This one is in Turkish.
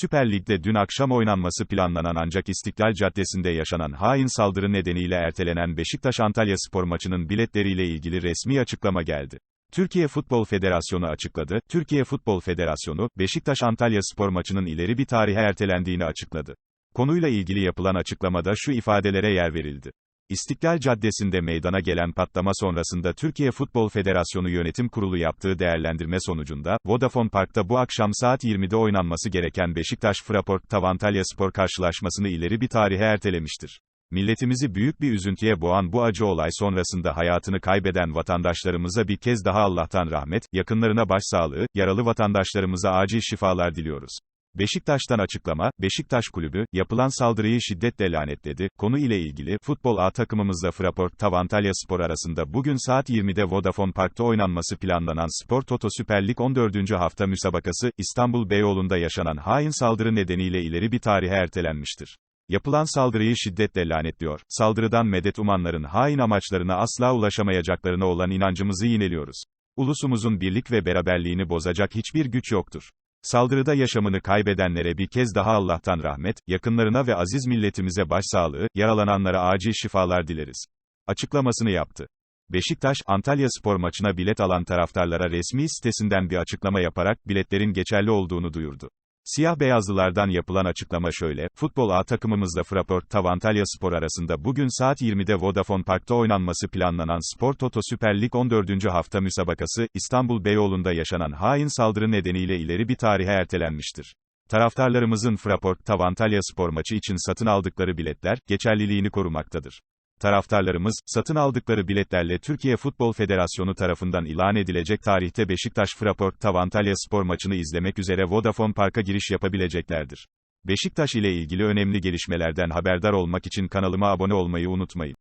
Süper Lig'de dün akşam oynanması planlanan ancak İstiklal Caddesi'nde yaşanan hain saldırı nedeniyle ertelenen Beşiktaş-Antalya spor maçının biletleriyle ilgili resmi açıklama geldi. Türkiye Futbol Federasyonu açıkladı. Türkiye Futbol Federasyonu, Beşiktaş-Antalya spor maçının ileri bir tarihe ertelendiğini açıkladı. Konuyla ilgili yapılan açıklamada şu ifadelere yer verildi. İstiklal Caddesi'nde meydana gelen patlama sonrasında Türkiye Futbol Federasyonu Yönetim Kurulu yaptığı değerlendirme sonucunda, Vodafone Park'ta bu akşam saat 20'de oynanması gereken Beşiktaş-Fraport Tavantalya Spor karşılaşmasını ileri bir tarihe ertelemiştir. Milletimizi büyük bir üzüntüye boğan bu acı olay sonrasında hayatını kaybeden vatandaşlarımıza bir kez daha Allah'tan rahmet, yakınlarına başsağlığı, yaralı vatandaşlarımıza acil şifalar diliyoruz. Beşiktaş'tan açıklama, Beşiktaş Kulübü, yapılan saldırıyı şiddetle lanetledi. Konu ile ilgili, futbol A takımımızla Fraport Tavantalya Spor arasında bugün saat 20'de Vodafone Park'ta oynanması planlanan Spor Toto Süper Lig 14. hafta müsabakası, İstanbul Beyoğlu'nda yaşanan hain saldırı nedeniyle ileri bir tarihe ertelenmiştir. Yapılan saldırıyı şiddetle lanetliyor. Saldırıdan medet umanların hain amaçlarına asla ulaşamayacaklarına olan inancımızı yineliyoruz. Ulusumuzun birlik ve beraberliğini bozacak hiçbir güç yoktur. Saldırıda yaşamını kaybedenlere bir kez daha Allah'tan rahmet, yakınlarına ve aziz milletimize başsağlığı, yaralananlara acil şifalar dileriz. Açıklamasını yaptı. Beşiktaş, Antalya spor maçına bilet alan taraftarlara resmi sitesinden bir açıklama yaparak biletlerin geçerli olduğunu duyurdu. Siyah beyazlılardan yapılan açıklama şöyle, futbol A takımımızla Fraport Tavantalya Spor arasında bugün saat 20'de Vodafone Park'ta oynanması planlanan Spor Toto Süper Lig 14. hafta müsabakası, İstanbul Beyoğlu'nda yaşanan hain saldırı nedeniyle ileri bir tarihe ertelenmiştir. Taraftarlarımızın Fraport Tavantalya Spor maçı için satın aldıkları biletler, geçerliliğini korumaktadır. Taraftarlarımız, satın aldıkları biletlerle Türkiye Futbol Federasyonu tarafından ilan edilecek tarihte Beşiktaş Fraport Tavantalya spor maçını izlemek üzere Vodafone Park'a giriş yapabileceklerdir. Beşiktaş ile ilgili önemli gelişmelerden haberdar olmak için kanalıma abone olmayı unutmayın.